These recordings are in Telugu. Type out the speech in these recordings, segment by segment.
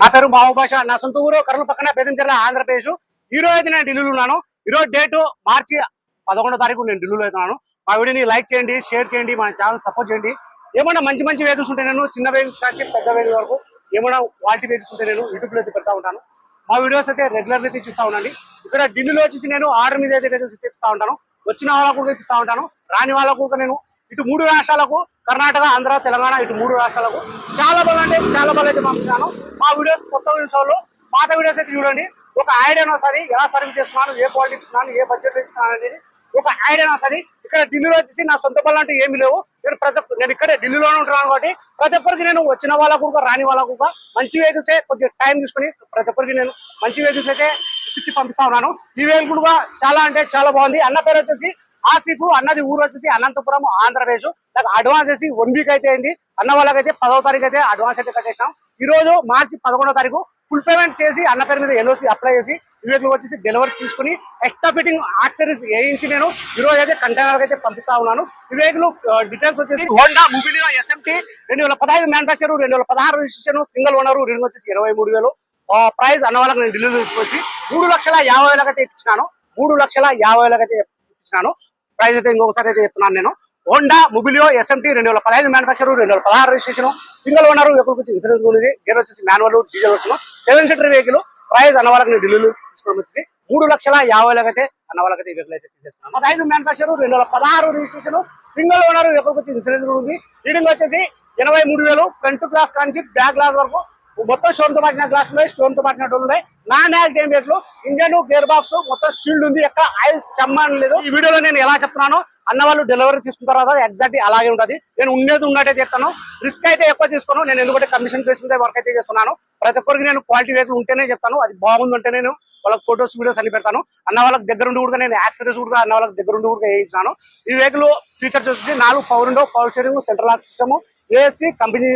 నా పేరు మావు నా సొంత ఊరు కర్నూలు పక్కన బేదంచెర్ల ఆంధ్రప్రదేశ్. ఈ రోజు అయితే నేను ఢిల్లీలో ఉన్నాను. ఈ రోజు డేట్ మార్చి పదకొండో తారీఖు నేను ఢిల్లీలో అవుతున్నాను మా వీడియోని లైక్ చేయండి షేర్ చేయండి మన ఛానల్ సపోర్ట్ చేయండి. ఏమైనా మంచి మంచి వెహికల్స్ ఉంటే నేను చిన్న వెహికల్స్ కానీ పెద్ద వెహికల్ వరకు ఏమైనా క్వాలిటీ వెహికల్స్ ఉంటే నేను యూట్యూబ్లో అయితే పెడతా ఉంటాను. మా వీడియోస్ అయితే రెగ్యులర్ అయితే చూస్తూ ఉండండి. ఇక్కడ ఢిల్లీలో వచ్చేసి నేను ఆర్డర్ మీద అయితే వెహికల్స్ తెప్పిస్తా ఉంటాను. వచ్చిన వాళ్ళకు కూడా తెప్పిస్తా ఉంటాను. రాని వాళ్ళకు కూడా నేను ఇటు మూడు రాష్ట్రాలకు కర్ణాటక ఆంధ్ర తెలంగాణ ఇటు మూడు రాష్ట్రాలకు చాలా బాగా అంటే చాలా బాగా అయితే పంపిస్తాను. మా వీడియోస్ కొత్త వీడియోస్ పాత వీడియోస్ అయితే చూడండి. ఒక ఐడియా వస్తుంది ఎలా సర్వీస్ చేస్తున్నాను ఏ క్వాలిటీ ఇస్తున్నాను ఏ బడ్జెట్ ఇస్తున్నాను అనేది ఒక ఐడియా వస్తుంది ఇక్కడ ఢిల్లీలో వచ్చేసి నా సొంత పనులు అంటే ఏమి లేవు. నేను ప్రతి నేను ఇక్కడే ఢిల్లీలోనే ఉంటున్నాను కాబట్టి ప్రతి ఒక్కరికి నేను వచ్చిన వాళ్ళకు కూడా రాని వాళ్ళకు కూడా మంచి వెహికల్స్ కొంచెం టైం తీసుకుని ప్రతి ఒక్కరికి నేను మంచి వెహికల్స్ అయితే ఇచ్చి పంపిస్తా ఉన్నాను. ఈ వెహికల్ కూడా చాలా అంటే చాలా బాగుంది. అన్న పేరు వచ్చేసి ఆసిఫ్ అన్నది ఊరు వచ్చేసి అనంతపురం ఆంధ్రప్రదేశ్. నాకు అడ్వాన్స్ వేసి వన్ వీక్ అయితే అయింది అన్న వాళ్ళకైతే పదవ తారీఖు అయితే అడ్వాన్స్ అయితే కట్టేసినాం. ఈ రోజు మార్చి పదకొండో తారీఖు ఫుల్ పేమెంట్ చేసి అన్న పేరు మీద ఎల్ఓసి అప్లై చేసి ఈ వచ్చేసి డెలివరీ తీసుకుని ఎక్స్ట్రా ఫిట్టింగ్ యాక్సరీస్ వేయించి నేను ఈ రోజు అయితే కంటైనర్ అయితే పంపిస్తా ఉన్నాను. వివేకులు డీటెయిల్స్ వచ్చేసి హోండా మూబిలియో ఎస్ఎంటీ రెండు వేల పదహైదు మ్యానుఫాక్చర్ రెండు వేల పదహారు రిజిస్ట్రేషన్ సింగిల్ ఓనర్ రెండు వచ్చేసి ఇరవై మూడు వేలు. ప్రైస్ అన్న వాళ్ళకి నేను ఢిల్లీలో తీసుకొచ్చి మూడు లక్షల యాభై వేలకైతే అయితే ఇప్పించినాను. మూడు లక్షల యాభై వేలకైతే ఇప్పించినాను. ప్రైస్ అయితే ఇంకొకసారి అయితే చెప్తున్నాను నేను. హోండా ముబిలియో ఎస్ఎంటీ రెండు వేల పదహైదు మ్యానుఫాక్చర్ రెండు వేల పదహారు రిజిస్ట్రేషన్ సింగిల్ ఓనర్ ఎక్కడికి వచ్చి ఇన్సూరెన్స్ ఉంది గేర్ వచ్చేసి మాన్యువల్ డీజిల్ వచ్చిన సెవెన్ సీటర్ వెహికల్ ప్రైస్ అన్న వాళ్ళకి నేను ఢిల్లీలో తీసుకోవడం వచ్చేసి మూడు లక్షల యాభై వేలకు అన్న వాళ్ళకైతే ఈ వెహికల్ అయితే తీసేసుకున్నాను పదహైదు మ్యానుఫాక్చర్ రెండు వేల పదహారు రిజిస్ట్రేషన్ సింగిల్ ఓనర్ వెహికల్ వచ్చి ఇన్సూరెన్స్ ఉంది రీడింగ్ వచ్చేసి ఎనభై మూడు వేలు. ఫ్రంట్ గ్లాస్ కాంచి బ్యాక్ గ్లాస్ వరకు. మొత్తం స్టోన్తో పాటిన గ్లాస్ ఉన్నాయి. స్టోన్తో పాటిన ఉన్నాయి. నాన్ యాక్ట్ రేట్లు ఇంజన్ గేర్ బాక్స్ మొత్తం షీల్డ్ ఉంది. ఎక్కడ ఆయిల్ చమ్మని లేదు ఈ వీడియోలో నేను ఎలా చెప్తున్నాను అన్న వాళ్ళు డెలివరీ తీసుకున్న తర్వాత ఎగ్జాక్ట్ అలాగే ఉంటది. నేను ఉండేది ఉన్నట్టే చెప్తాను రిస్క్ అయితే ఎక్కువ తీసుకోను. నేను ఎందుకంటే కమిషన్ తీసుకుంటే వర్క్ అయితే చేస్తున్నాను. ప్రతి ఒక్కరికి నేను క్వాలిటీ వెహికల్ ఉంటేనే చెప్తాను. అది బాగుందంటే నేను వాళ్ళకి ఫొటోస్ వీడియోస్ అన్ని పెడతాను. అన్న వాళ్ళకి దగ్గర ఉండి కూడా నేను యాక్సరీస్ కూడా అన్న వాళ్ళకి దగ్గర ఉండి కూడా వేయించాను ఈ వెహికల్ ఫీచర్స్ వచ్చేసి నాలుగు power window power steering central lock system AC company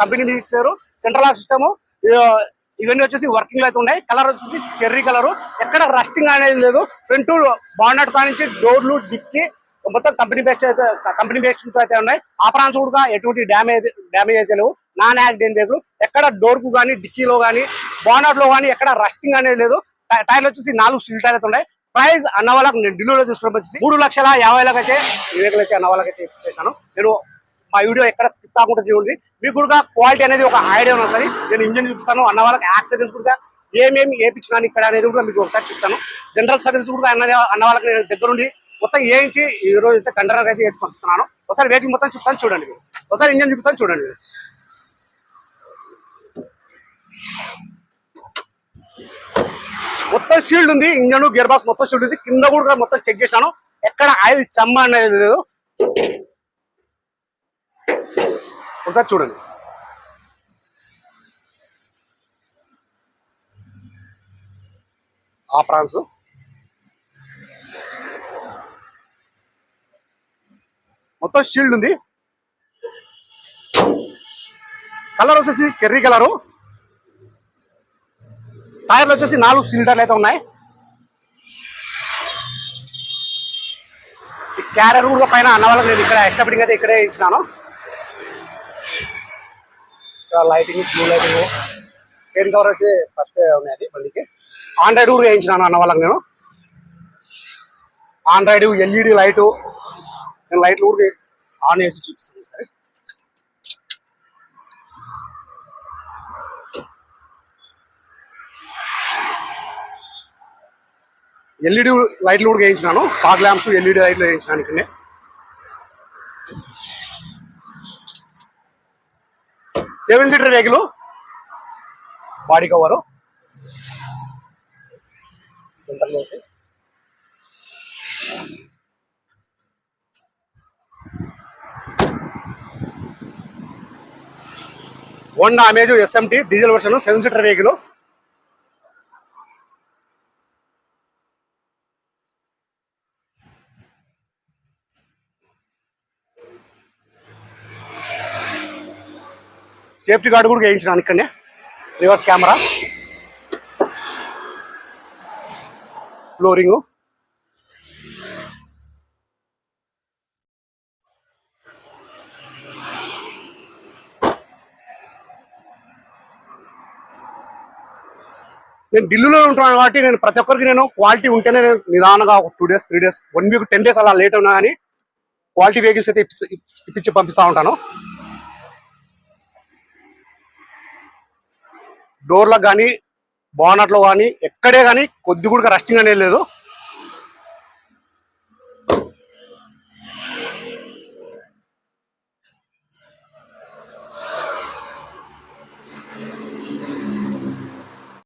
company ఇచ్చారు. సెంట్రల్ లాక్ సిస్టమ్ ఇవన్నీ వచ్చేసి వర్కింగ్ అయితే ఉన్నాయి. కలర్ వచ్చేసి చెర్రీ కలర్ ఎక్కడ రస్టింగ్ అనేది లేదు. ఫ్రంట్ బాండెట్ కానించి డోర్లు డిక్కి మొత్తం కంపెనీ బేస్డ్ అయితే కంపెనీ బేస్డ్ అయితే ఉన్నాయి. ఆపరాన్స్ కూడా ఎటువంటి డ్యామేజ్ డ్యామేజ్ అయితే లేవు. నాన్ యాక్సిడెంట్ వెహికల్ ఎక్కడ డోర్కు కానీ డిక్కీలో కానీ బాండెట్ కానీ ఎక్కడ రస్టింగ్ అనేది లేదు. టై- టైర్లు వచ్చేసి నాలుగు స్టీల్ టైర్ అయితే ఉన్నాయి. ప్రైస్ అన్న వాళ్ళకి నేను ఢిల్లీలో తీసుకుని వచ్చేసి మూడు లక్షల యాభై వేలకు అయితే ఈ వెహికల్ అయితే అన్న వాళ్ళకైతే చేశాను నేను మా వీడియో ఎక్కడ స్కిప్ కాకుండా చూడండి. మీకు కూడా క్వాలిటీ అనేది ఒక ఐడియా సరే నేను ఇంజన్ చూపిస్తాను. అన్న వాళ్ళకి యాక్సిడెంట్స్ కూడా ఏమేమి ఏపించినాను ఇక్కడ అనేది కూడా మీకు ఒకసారి చెప్తాను. జనరల్ సర్వీస్ కూడా అన్న అన్న వాళ్ళకి నేను దగ్గరుండి మొత్తం వేయించి ఈ రోజు అయితే కంటైనర్ అయితే వేసి పంపిస్తున్నాను ఒకసారి వెహికల్ మొత్తం చూపుతాను చూడండి. ఒకసారి ఇంజన్ చూపిస్తాను చూడండి. మొత్తం షీల్డ్ ఉంది ఇంజన్ గేర్ బాక్స్ మొత్తం షీల్డ్ ఉంది. కింద కూడా మొత్తం చెక్ చేశాను ఎక్కడ ఆయిల్ చమ్మ అనేది లేదు. ఒకసారి చూడండి. ఆ ప్రాన్స్. మొత్తం షీల్డ్ ఉంది. కలర్ వచ్చేసి చెర్రీ కలరు టైర్లు వచ్చేసి నాలుగు సిలిండర్లు అయితే ఉన్నాయి. ఈ క్యారియర్ కూడా పైన అన్న వాళ్ళకి నేను ఇక్కడ ఎక్స్ట్రా అయితే ఇక్కడే ఇచ్చినాను. ఇక్కడ లైటింగ్ బ్లూ లైటింగ్ పెయిన్ కవర్ అయితే ఫస్ట్ ఉన్నాయి అది బండికి. ఆండ్రాయిడ్ కూడా వేయించినాను అన్న వాళ్ళకి నేను. ఆండ్రాయిడ్ ఎల్ఈడి లైటు నేను లైట్లు కూడా ఆన్ చేసి చూపిస్తాను సరే. ఎల్ఈడి లైట్లు కూడా వేయించినాను. ఫాగ్ ల్యాంప్స్ ఎల్ఈడి లైట్లు వేయించినాను ఇక్కడ seven seater vehicle body cover. Centre వేసి. Honda Amaze SMT diesel version seven seater vehicle. Safety guard కూడా వేయించినాను ఇక్కడనే. రివర్స్ కెమెరా ఫ్లోరింగ్ నేను ఢిల్లీలో ఉంటున్నాను కాబట్టి నేను ప్రతి ఒక్కరికి నేను క్వాలిటీ ఉంటేనే నేను నిదానంగా ఒక two days three days one week ten days అలా లేట్ ఉన్నా కానీ క్వాలిటీ వెహికల్స్ అయితే ఇప్పించి పంపిస్తూ పంపిస్తా ఉంటాను. డోర్లకు కానీ బోనట్లో కానీ ఎక్కడే కానీ కొద్ది కూడా రస్టింగ్ అనేది లేదు.